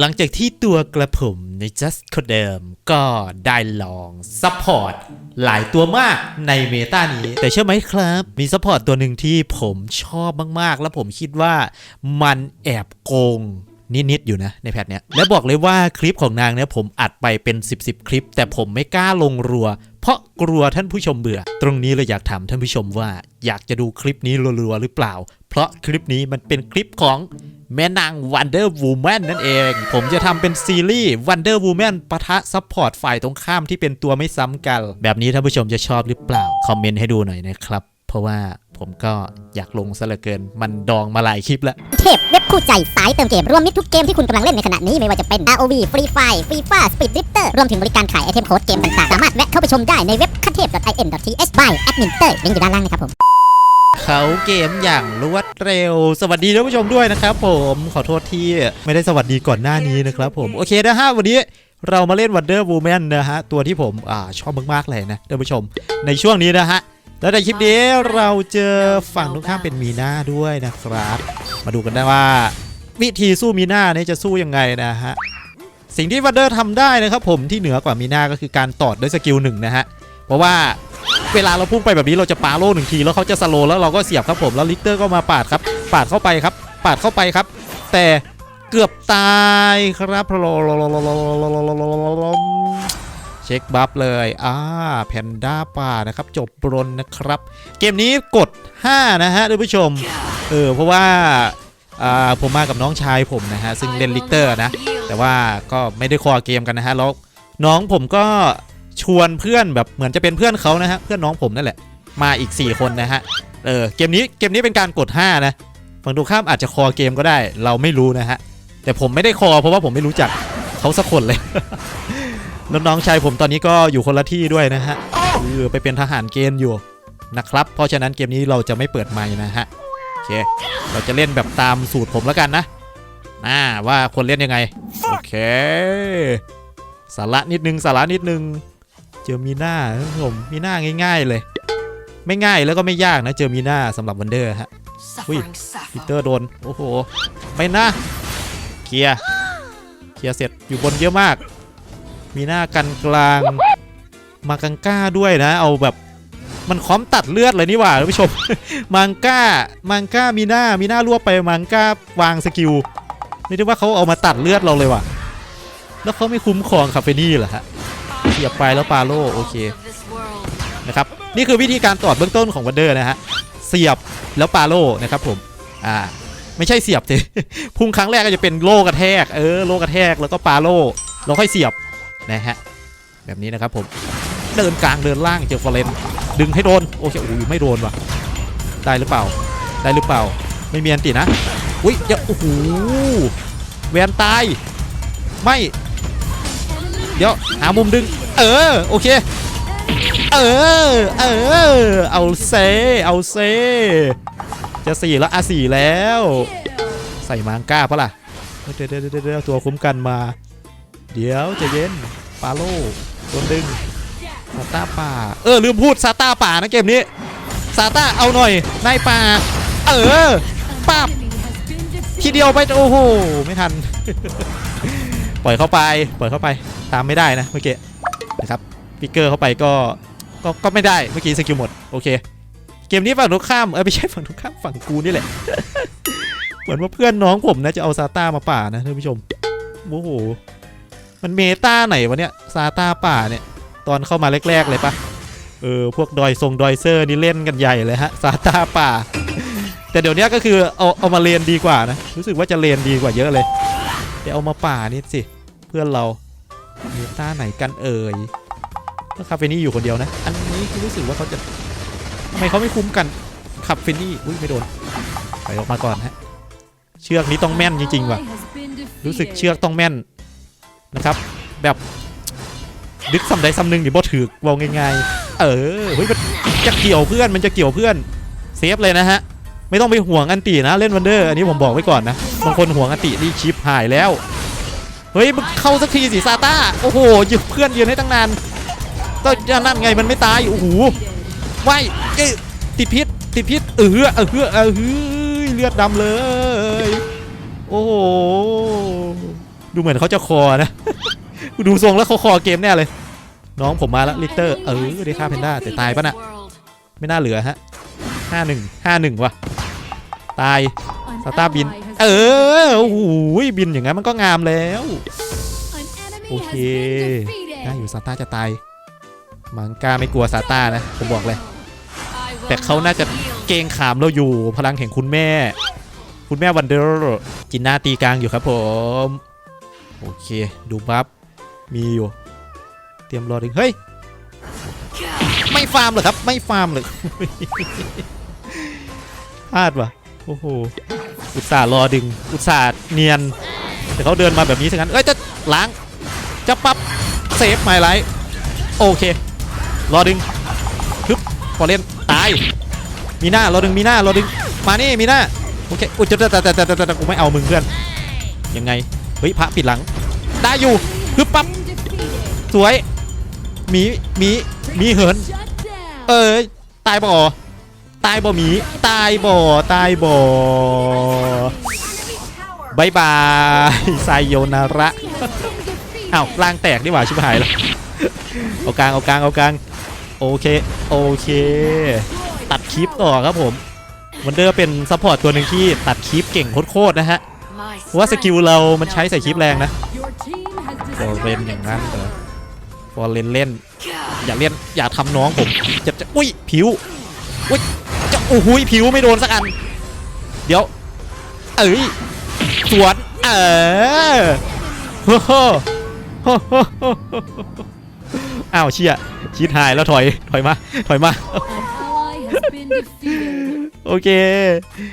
หลังจากที่ตัวกระผมใน Just คนเดิมก็ได้ลองซัพพอร์ตหลายตัวมากในเมตานี้ แต่เชื่อไหมครับ มีซัพพอร์ตตัวหนึ่งที่ผมชอบมาก ๆ แล้วผมคิดว่ามันแอบโกงนิด ๆ อยู่นะ ในแพทเนี้ย และบอกเลยว่าคลิปของนางเนี่ยผมอัดไปเป็น 10บสคลิป แต่ผมไม่กล้าลงรัว เพราะกลัวท่านผู้ชมเบื่อ ตรงนี้เลยอยากถามท่านผู้ชมว่าอยากจะดูคลิปนี้รัว ๆ หรือเปล่า เพราะคลิปนี้มันเป็นคลิปของ แม่นาง Wonder Woman นั่นเอง ผมจะทำเป็นซีรีส์ Wonder Woman ปะทะซัพพอร์ตฝ่ายตรงข้ามที่เป็นตัวไม่ซ้ำกัน แบบนี้ท่านผู้ชมจะชอบหรือเปล่า คอมเมนต์ให้ดูหน่อยนะครับ เพราะว่าผมก็อยากลงซะเหลือเกิน มันดองมาหลายคลิปแล้ว เทพเว็บคู่ใจสายเติมเกม รวมมิตรทุกเกมที่คุณกำลังเล่นในขณะนี้ไม่ว่าจะเป็น ROV Free Fire Free Fire Speed Drifter รวมถึงบริการขายไอเทมโค้ดเกมต่างๆ สามารถแวะเข้าไปชมได้ในเว็บคันเทพ .in.th by admin เตอร์ลิงก์อยู่ด้านล่างนะครับผม เขาเกมอย่างรวดเร็ว สวัสดีท่านผู้ชมด้วยนะครับ ผมขอโทษที่ไม่ได้สวัสดีก่อนหน้านี้นะครับ ผมโอเคนะฮะวันนี้เรามาเล่น Wonder Woman นะฮะ ตัวที่ผมอ่าชอบมากๆเลยนะท่านผู้ชม ในช่วงนี้นะฮะ แล้วในคลิปนี้เราเจอฝั่งตรงข้ามเป็นมีนาด้วยนะครับ มาดูกันได้ว่า วิธีสู้มีนาเนี่ยจะสู้ยังไงนะฮะ สิ่งที่วันเดอร์ทำได้นะครับผมที่เหนือกว่ามีนาก็คือการตอดด้วยสกิลหนึ่งนะฮะ เพราะว่าเวลาเราพุ่งไปแบบนี้เราจะปาโล่หนึ่งทีแล้วเขาจะสโลแล้วเราก็เสียบครับผมแล้วลิกเตอร์ก็มาปาดครับ ปาดเข้าไปครับ ปาดเข้าไปครับ แต่เกือบตายครับเช็คบัฟเลยอ่าแพนด้าป่านะครับจบบรนนะครับ เกมนี้กด 5 นะฮะท่านผู้ชมเออเพราะว่าอ่าผมมากับน้องชายผมนะฮะซึ่งเล่นลิกเตอร์นะ แต่ว่าก็ไม่ได้คอเกมกันนะฮะแล้วน้องผมก็ ชวนเพื่อนแบบเหมือนจะเป็นเพื่อนเขานะฮะเพื่อนน้องผมนั่นแหละมาอีก 4 คนนะฮะเออเกมนี้เกมนี้เป็นการกด 5 นะฝั่งตรงข้ามอาจจะคอเกมก็ได้ เราไม่รู้นะฮะแต่ผมไม่ได้คอเพราะว่าผมไม่รู้จักเขาสักคนเลยแล้วน้องชายผมตอนนี้ก็อยู่คนละที่ด้วยนะฮะเออไปเป็นทหารเกณฑ์อยู่นะครับ เพราะฉะนั้นเกมนี้เราจะไม่เปิดไมค์นะฮะโอเคเราจะเล่นแบบตามสูตรผมแล้วกันนะน่าว่าคนเล่นยังไง โอเค สาระนิดนึงสาระนิดนึง เจอมีหน้าท่านผู้ชมมีหน้าง่าย ๆเลย ไม่ง่ายแล้วก็ไม่ยากนะ เจอมีหน้าสำหรับวันเดอร์ฮะ Suffering พี Sapphire. เตอร์โดน โอ้โหไม่นะเคลียร์เคลียร์เสร็จอยู่บนเยอะมาก มีหน้ากันกลาง มากังก้าด้วยนะ เอาแบบมันค้อมตัดเลือดเลยนี่หว่าท่านผู้ชม มังก้า มังก้ามีหน้า มีหน้ารวบไป มังก้าวางสกิลนี่ได้ว่าเขาเอามาตัดเลือดเราเลยว่ะ แล้วเขาไม่คุ้มครองคาเฟนี่เหรอฮะ เสียบไปแล้วปาโลโอเคนะครับนี่คือวิธีการตอดเบื้องต้นของวันเดอร์นะฮะเสียบแล้วปาโลนะครับผมอ่าไม่ใช่เสียบสิพุ่งครั้งแรกก็จะเป็นโลกระแทกเออโลกระแทกแล้วก็ปาโล่แล้วค่อยเสียบนะฮะแบบนี้นะครับผมเดินกลางเดินล่างเจอฟอร์เรนดึงให้โดนโอเคโอ้ยไม่โดนว่ะได้หรือเปล่า ได้หรือเปล่า ไม่มีอันตินะอุ้ยเดี๋ยวโอ้โหแวนตายไม่ เดี๋ยวหามุมดึง เออ โอเค เออ เออ เอาเซ เอาเซ จะสี่แล้วอะสี่แล้ว ใส่มังก้าปะล่ะ เดี๋ยวเดี๋ยวเดี๋ยวตัวคุ้มกันมา เดี๋ยวจะเย็น ปาโลโดนดึงซาต้าป่า เออ ลืมพูดซาต้าป่านะเกมนี้ซาต้าเอาหน่อย นายป่า เออป้าบทีเดียวไป โอ้โห ไม่ทัน ปล่อยเข้าไป ปล่อยเข้าไป ตามไม่ได้นะเมื่อกี้ นะครับฟิกเกอร์เข้าไปก็ก็ก็ไม่ได้เมื่อกี้สกิลหมดโอเค เกมนี้ฝั่งตรงข้ามเออไม่ใช่ฝั่งตรงข้ามฝั่งกูนี่แหละ เหมือนว่าเพื่อนน้องผมนะจะเอาซาต้ามาป่านะท่านผู้ชมโอ้โหมันเมตาไหนวะเนี่ยซาต้าป่าเนี่ย ตอนเข้ามาแรก ๆ เลยปะเออพวกดอยทรงดอยเซอร์นี่เล่นกันใหญ่เลยฮะซาต้าป่า แต่เดี๋ยวนี้ก็คือเอาเอามาเลนดีกว่านะ รู้สึกว่าจะเลนดีกว่าเยอะเลยแต่เอามาป่านี่สิ เพื่อนเรา มตาไหนกันเอ่ยก็คาเฟนี่อยู่คนเดียวนะ อันนี้คือรู้สึกว่าเขาจะทำไมเขาไม่คุ้มกันคาเฟนี่อุ้ยไม่โดนไปออกมาก่อนฮะเชือกนี้ต้องแม่นจริงๆว่ะรู้สึกเชือกต้องแม่นนะครับแบบดึกสำใดสำหนึ่งดิบ่ถือวางง่ายๆ เออเฮ้ยมันจะเกี่ยวเพื่อนมันจะเกี่ยวเพื่อนเซฟเลยนะฮะไม่ต้องไปห่วงอันตีนะเล่นวันเดอร์อันนี้ผมบอกไว้ก่อนนะบางคนห่วงอันตีนี่ชิปหายแล้ว เฮ้ยมึงเข้าสักทีสิซาต้าโอ้โหยืนเพื่อนยืนให้ตั้งนานก็นั่นไงมันไม่ตายโอ้โหว่ายเอ้ยติดพิษติดพิษเออเออเออเออเลือดดำเลย โอ้โหดูเหมือนเขาจะคอนะดูทรงแล้วเขาคอเกมแน่เลย น้องผมมาแล้วลิเตอร์เออได้ฆ่าเพนด้าแต่ตายปะน่ะไม่น่าเหลือฮะห้าหนึ่งห้าหนึ่งว่ะตายสตาร์บิน เออโอ้โหบินอย่างนั้นมันก็งามแล้ว โอเคน่าอยู่ซาต้าจะตาย มังกาไม่กลัวซาต้านะ ผมบอกเลย แต่เขาน่าจะเกรงขามเราอยู่ พลังแห่งคุณแม่ คุณแม่วันเดอร์จินหน้าตีกลางอยู่ครับผม โอเค ดูบัฟ มีอยู่ เตรียมรอดึงเฮ้ย ไม่ฟาร์มเหรอครับ ไม่ฟาร์มเลยพลาดว่ะ โอ้โห อุตส่าห์รอดึง อุตส่าห์เนียน แต่เขาเดินมาแบบนี้ซะงั้น เอ้ย จะล้าง จะปับเซฟไมล์ไลท์โอเค รอดึงฮึบพอเล่น ตาย มีหน้ารอดึง มีหน้ารอดึง มานี่ มีหน้า โอเค อุ้ยจะจะจะจะจะจกูไม่เอามึงเพื่อน ยังไง เฮ้ย พระปิดหลัง ได้อยู่ฮึบปั๊บ สวย มี มี มีเหิน เอ้ยตายบ่อ ตายบ่หมี ตายบ่อตายบ่อบายบายไซโยนาระอ้าวล่างแตกนี่หว่าชิบหายแล้วเอากลางเอากลางเอากลางโอเคโอเค ตัดคลิปต่อครับผมวันเดอร์เป็นซัพพอร์ตตัวหนึ่งที่ตัดคลิปเก่งโคตรๆนะฮะเพราะว่าสกิลเรามันใช้ใส่คลิปแรงนะฟอร์เรนอย่างนั้นเหรอฟอร์เรนเล่น อย่าเล่นอย่าทำน้องผมจะจะอุ้ยผิวอุ้ย จะโอ้โหผิวไม่โดนสักอัน เดี๋ยว เอ้ยสวนเออโอ้โหอ้โหอ้าวเชี่ยชีดหายแล้วถอยถอยมาถอยมาโอเค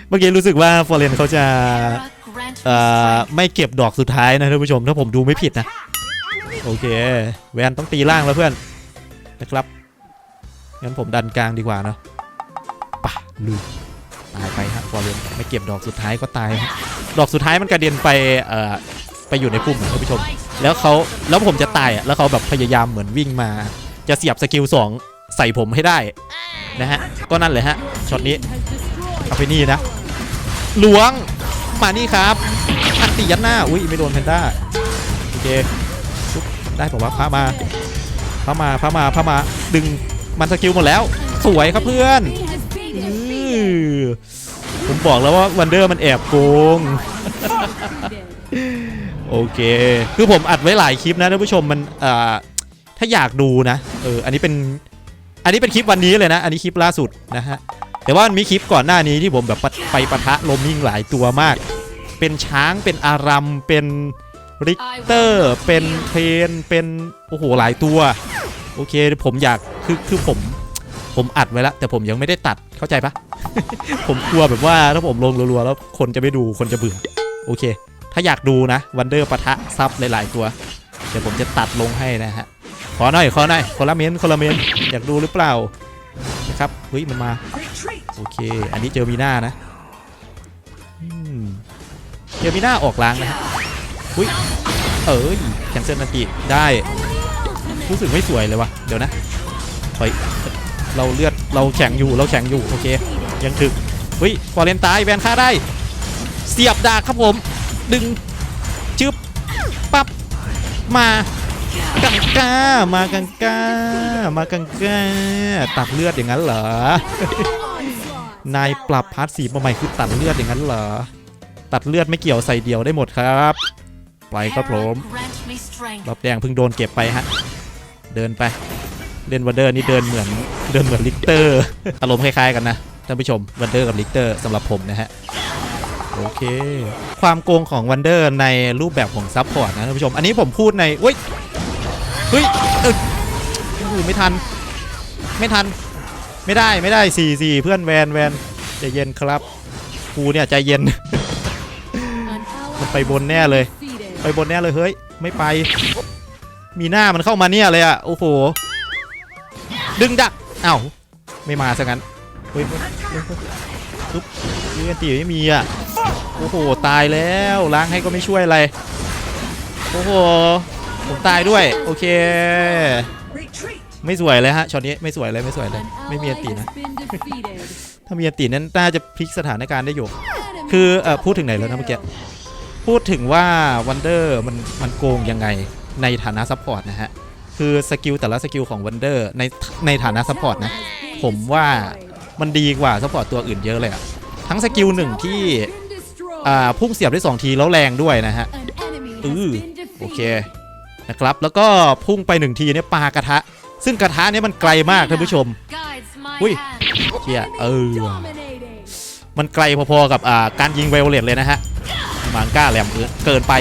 เมื่อกี้รู้สึกว่าฟอร์เรนเขาจะเอ่อไม่เก็บดอกสุดท้ายนะท่านผู้ชมถ้าผมดูไม่ผิดนะ โอเค แวนต้องตีล่างแล้วเพื่อนนะครับงั้นผมดันกลางดีกว่าเนาะ ลุยตายไปฮะฟอร์เรนไม่เก็บดอกสุดท้ายก็ตายฮะดอกสุดท้ายมันกระเด็นไปเอ่อไปอยู่ในพุ่มท่านผู้ชม แล้วเขาแล้วผมจะตายอะแล้วเขาแบบพยายามเหมือนวิ่งมา จะเสียบสกิลสองใส่ผมให้ได้นะฮะก็นั่นเลยฮะช็อตนี้เอาไปนี่นะหลวงมานี่ครับอันติยัดหน้าอุ้ยไม่โดนแพนด้าโอเคุได้ผมว่าพามาพามาพามาพามาดึงมันสกิลหมดแล้ว สวยครับเพื่อน ผมบอกแล้วว่าวันเดอร์มันแอบโกง โอเค คือผมอัดไว้หลายคลิปนะท่านผู้ชมมันเอ่อถ้าอยากดูนะเอออันนี้เป็น อันนี้เป็นคลิปวันนี้เลยนะ อันนี้คลิปล่าสุดนะฮะแต่ว่ามันมีคลิปก่อนหน้านี้ที่ผมแบบปะไปปะทะลมยิ่งหลายตัวมาก เป็นช้างเป็นอารัมเป็นริกเตอร์เป็นเทรนเป็นโอ้โหหลายตัว โอเคผมอยากคือคือผม ผมอัดไว้แล้วแต่ผมยังไม่ได้ตัดเข้าใจปะ ผมกลัวแบบว่าถ้าผมลงรัวๆแล้วคนจะไม่ดูคนจะเบื่อโอเค ถ้าอยากดูนะวันเดอร์ปะทะซับหลายๆตัวเดี๋ยวผมจะตัดลงให้นะฮะขอหน่อยขอหน่อยคนละเมนคนละเมนอยากดูหรือเปล่านะครับเฮ้ยมันมาโอเค อันนี้เจอมีหน้านะอืมเจอมีหน้าออกล้างนะฮะอุ้ยเอ้ยแคนเซิลนันติได้รู้สึกไม่สวยเลยวะเดี๋ยวนะถอย เราเลือดเราแข็งอยู่เราแข็งอยู่โอเคยังถึกเฮ้ยฟอร์เรนตายแวนฆ่าได้ เสียบดาครับผม ดึงจึ๊บปั๊บมากังก้ามากังก้ามากังก้าตัดเลือดอย่างนั้นเหรอนายปรับพาร์ทสีมาใหม่คือตัดเลือดอย่างนั้นเหรอ ตัดเลือดไม่เกี่ยวใส่เดียวได้หมดครับ ไปครับผมรอบแดงเพิ่งโดนเก็บไปฮะ เดินไป เล่นวันเดอร์นี่เดินเหมือนเดินเหมือนลิกเตอร์อารมณ์คล้ายๆกันนะท่านผู้ชมวันเดอร์กับลิกเตอร์สำหรับผมนะฮะโอเค ความโกงของวันเดอร์ในรูปแบบของซับพอร์ตนะท่านผู้ชม อันนี้ผมพูดในเฮ้ยเฮ้ยเออโอ้โหไม่ทัน ไม่ทัน ไม่ได้ไม่ได้สี่สี่เพื่อนแวนแวนใจเย็นครับกูเนี่ยใจเย็น มันไปบนแน่เลย ไปบนแน่เลยเฮ้ย ไม่ไป มีหน้ามันเข้ามาเนี่ยเลยอะโอ้โห ดึงดักเอ้าไม่มาซะงั้นเฮ้ยปุ๊บยืนตีไม่มีอะโอ้โหตายแล้วล้างให้ก็ไม่ช่วยอะไรโอ้โหผมตายด้วยโอเค ไม่สวยเลยฮะช็อตนี้ไม่สวยเลยไม่สวยเลย ไม่มีอันตีนะถ้ามีอันตีนั้นน่าจะพลิกสถานการณ์ได้อยู่ คือเอ่อพูดถึงไหนแล้วนะเมื่อกี้พูดถึงว่าวันเดอร์มันมันโกงยังไงในฐานะซัพพอร์ตนะฮะ คือสกิลแต่ละสกิลของวันเดอร์ในในฐานะซัพพอร์ตนะ ผมว่ามันดีกว่าซัพพอร์ตตัวอื่นเยอะเลยอะทั้งสกิลหนึ่งที่อ่าพุ่งเสียบได้สองทีแล้วแรงด้วยนะฮะอือโอเคนะครับแล้วก็พุ่งไปหนึ่งทีเนี่ยปากระทะ ซึ่งกระทะเนี่ยมันไกลมากท่านผู้ชมอุ้ยเชี่ยเออมันไกลพอๆกับอ่าการยิงไวโอเลตเลยนะฮะมางก้าแหลมเกินไป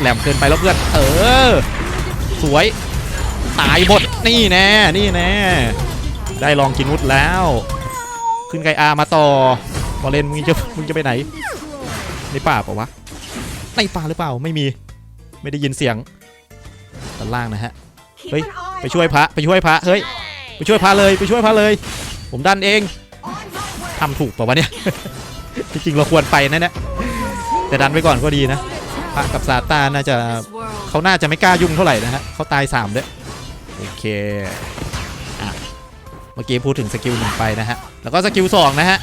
แหลมเกินไปแล้วเพื่อนเออ สวย ตายหมดนี่แน่นี่แน่ได้ลองกินวุฒแล้ว ขึ้นไกอามาต่อบอลเลนมึงจะมึงจะไปไหน ในป่าเปล่าวะในป่าหรือเปล่าไม่มี ไม่ได้ยินเสียงด้านล่างนะฮะเฮ้ยไปช่วยพระไปช่วยพระเฮ้ยไปช่วยพระเลยไปช่วยพระเลย ผมดันเองทำถูกเปล่าวะเนี่ยจริงๆเราควรไปนะเนี่ยแต่ดันไว้ก่อนก็ดีนะพระกับซาตานน่าจะเขาน่าจะไม่กล้ายุ่งเท่าไหร่นะฮะเขาตายสามด้วย โอเคอะเมื่อกี้พูดถึงสกิลหนึ่งไปนะฮะ แล้วก็สกิลสองนะฮะ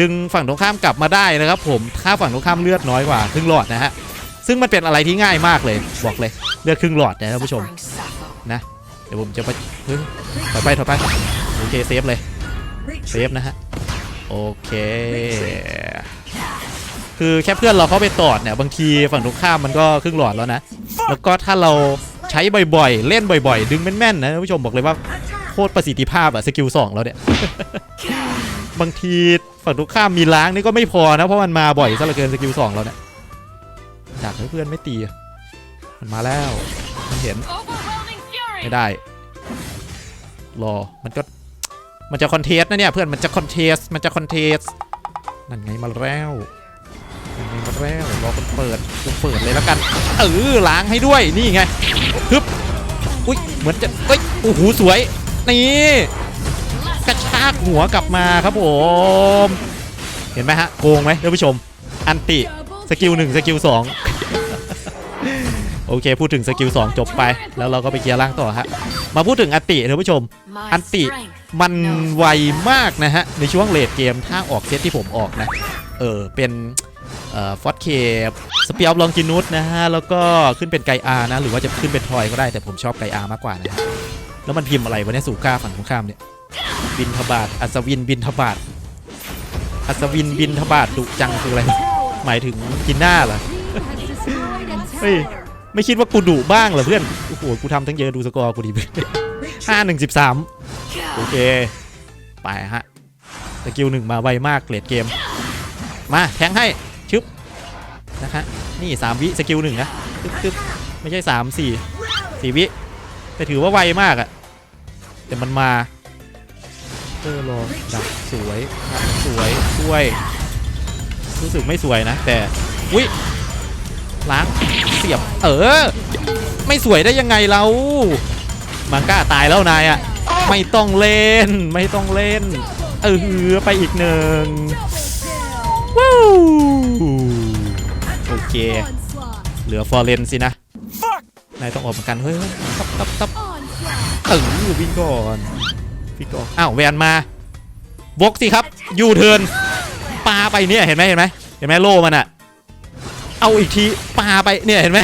ดึงฝั่งตรงข้ามกลับมาได้นะครับผม ถ้าฝั่งตรงข้ามเลือดน้อยกว่าครึ่งหลอดนะฮะ ซึ่งมันเป็นอะไรที่ง่ายมากเลย บอกเลย เลือดครึ่งหลอดนะท่านผู้ชม นะ เดี๋ยวผมจะไปถอยไปถอยไป โอเคเซฟเลย เซฟนะฮะ โอเค คือแค่เพื่อนเราเข้าไปตอดเนี่ย บางทีฝั่งตรงข้ามมันก็ครึ่งหลอดแล้วนะ แล้วก็ถ้าเรา ช้บ่อยๆ เล่นบ่อยๆ ดึงแม่นๆนะท่านผู้ชมบอกเลยว่าโคตรประสิทธิภาพอะสกิลสองแล้วเนี่ยบางทีฝั่งตรงข้ามมีล้างนี่ก็ไม่พอนะเพราะมันมาบ่อยซะเหลือเกินสกิลสองแล้วเนี่ยดักให้เพื่อนไม่ตีมันมาแล้วมันเห็นไม่ได้รอมันก็มันจะคอนเทสนะเนี่ยเพื่อนมันจะคอนเทสมันจะคอนเทสนั่นไงมาแล้ว แล้วรอคนเปิดคนเปิดเลยแล้วกันเออล้างให้ด้วยนี่ไงฮึบอุ้ยเหมือนจะเอ้ยโอ้โหสวยนี่กระชากหัวกลับมาครับผมเห็นไหมฮะโกงไหมท่านผู้ชม อันติสกิลหนึ่งสกิลสองโอเค พูดถึงสกิล2จบไป แล้วเราก็ไปเคลียร์ล่างต่อฮะ มาพูดถึงอันติท่านผู้ชม อันติมันไวมากนะฮะ ในช่วงเลดเกมถ้าออกเซตที่ผมออกนะ เออเป็น ฟอสเคปสเปียร์ลองกินุสนะฮะ แล้วก็ขึ้นเป็นไกอานะ หรือว่าจะขึ้นเป็นทอยก็ได้แต่ผมชอบไกอามากกว่านะฮะแล้วมันพิมพ์อะไรวะเนี่ยสู่ก้าฝั่งตรงข้ามเนี่ย บินทบาทอัศวินบินทบาทอัศวินบินทบาทดุจังคืออะไร หมายถึงกินหน้าเหรอเฮ้ยไม่คิดว่ากูดุบ้างเหรอเพื่อน โอ้โห กูทำทั้งเยอะดูสกอร์กูดีเพื่อนห้าหนึ่งสิบสามโอเค ไปฮะ สกิลหนึ่งมาไวมากเกรดเกม มาแทงให้ นะฮะนี่สามวิสกิลหนึ่งนะตึ๊บไม่ใช่สามสี่สี่วิ แต่ถือว่าไวมากอะแต่มันมาเออรอดักสวยดักสวยช่วย รู้สึกไม่สวยนะ แต่อุ้ยล้างเสียบ เออ ไม่สวยได้ยังไงเรามังก้าตายแล้วนายอะไม่ต้องเล่น ไม่ต้องเล่น เออไปอีกหนึ่งวู้โอ เคเหลือฟอร์เรนสินะ นายต้องออกเหมือนกัน เฮ้ยตับตับตับเออวิ่งก่อนวิ่งก่อนอ้าวแวนมาบกสิครับ ยูเทิร์นปาไปเนี่ย เห็นไหมเห็นไหมเห็นไหมโล่มันอะเอาอีกทีปาไปเนี่ย เห็นไหม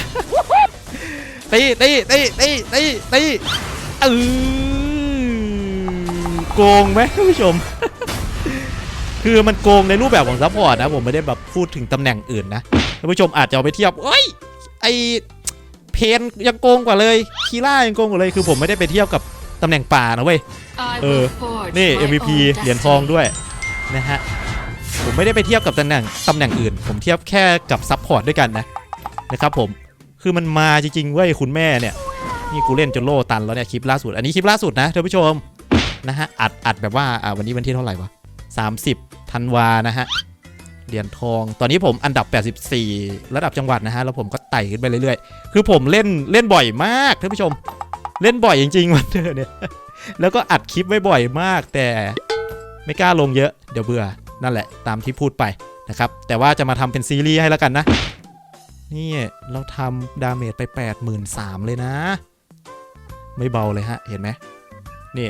ตีตีตีตีตีตีเออโกงไหมท่านผู้ชม คือมันโกงในรูปแบบของซัพพอร์ตนะ ผมไม่ได้แบบพูดถึงตำแหน่งอื่นนะ ท่านผู้ชมอาจจะเอาไปเทียบเอ้ยไอเพนยังโกงกว่าเลยคีล่ายังโกงกว่าเลยคือผมไม่ได้ไปเทียบกับตำแหน่งป่านะเว้ยเออนี่นี่ MVP MVP เหรียญทองด้วยนะฮะผมไม่ได้ไปเทียบกับตำแหน่งตำแหน่งอื่น ผมเทียบแค่กับซัพพอร์ตด้วยกันนะนะครับผมคือมันมาจริงๆเว้ยคุณแม่เนี่ยนี่กูเล่นจนโล่ตันแล้วเนี่ยคลิปล่าสุด อันนี้คลิปล่าสุดนะท่านผู้ชมนะฮะอัดอัดแบบว่าอ่าวันนี้วันที่เท่าไหร่วะ30ธันวานะฮะ เหรียญทอง ตอนนี้ผมอันดับ 84 ระดับจังหวัดนะฮะ แล้วผมก็ไต่ขึ้นไปเรื่อยๆ คือผมเล่นเล่นบ่อยมากท่านผู้ชม เล่นบ่อยจริงๆวันเดอร์เนี่ย แล้วก็อัดคลิปไว้บ่อยมาก แต่ไม่กล้าลงเยอะ เดี๋ยวเบื่อ นั่นแหละ ตามที่พูดไปนะครับ แต่ว่าจะมาทำเป็นซีรีส์ให้แล้วกันนะ นี่เราทำดาเมจไป 83,000เลยนะ ไม่เบาเลยฮะ เห็นไหมนี่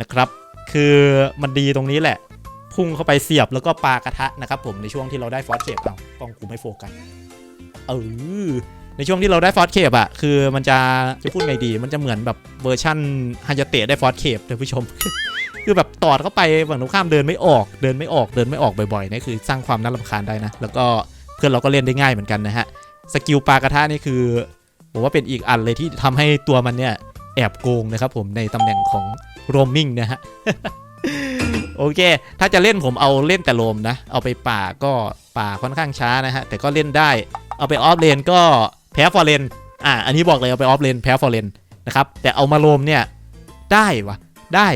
นะครับ คือมันดีตรงนี้แหละ พุ่งเข้าไปเสียบแล้วก็ปากระทะนะครับผมในช่วงที่เราได้ฟอสเชปเอากล้องกูไม่โฟกัสเออในช่วงที่เราได้ฟอสเคปอะคือมันจะจะพูดไงดี มันจะเหมือนแบบเวอร์ชั่นฮายาเตะได้ฟอสเคปท่านผู้ชม คือแบบตอดเข้าไปฝั่งตรงข้ามเดินไม่ออกเดินไม่ออกเดินไม่ออกบ่อยๆนี่คือสร้างความน่ารำคาญได้นะ แล้วก็เพื่อนเราก็เล่นได้ง่ายเหมือนกันนะฮะสกิลปลากระทะนี่คือผมว่าเป็นอีกอันเลยที่ทำให้ตัวมันเนี่ยแอบโกงนะครับผมในตำแหน่งของโรมมิงนะฮะ โอเค ถ้าจะเล่นผมเอาเล่นแต่โรมนะ เอาไปป่าก็ป่าค่อนข้างช้านะฮะ แต่ก็เล่นได้ เอาไปออฟเลนก็แพ้ฟอร์เรนอ่า อันนี้บอกเลยเอาไปออฟเลนแพ้ฟอร์เรนนะครับ แต่เอามาโรมเนี่ยได้วะได้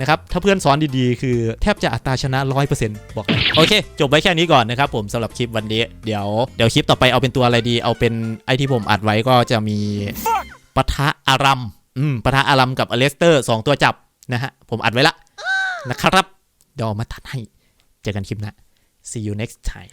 นะครับ ถ้าเพื่อนสอนดีๆ คือแทบจะอัตราชนะ 100%บอกเลยโอเค จบไว้แค่นี้ก่อนนะครับผมสำหรับคลิปวันนี้ เดี๋ยวเดี๋ยวคลิปต่อไปเอาเป็นตัวอะไรดี เอาเป็นไอที่ผมอัดไว้ก็จะมีปะทะอารัม อืมปะทะอารัมกับอเลสเตอร์ 2 ตัวจับนะฮะ ผมอัดไว้ละนะครับเดี๋ยวเอมาตัดให้ เจอกันคลิปหน้า see you next time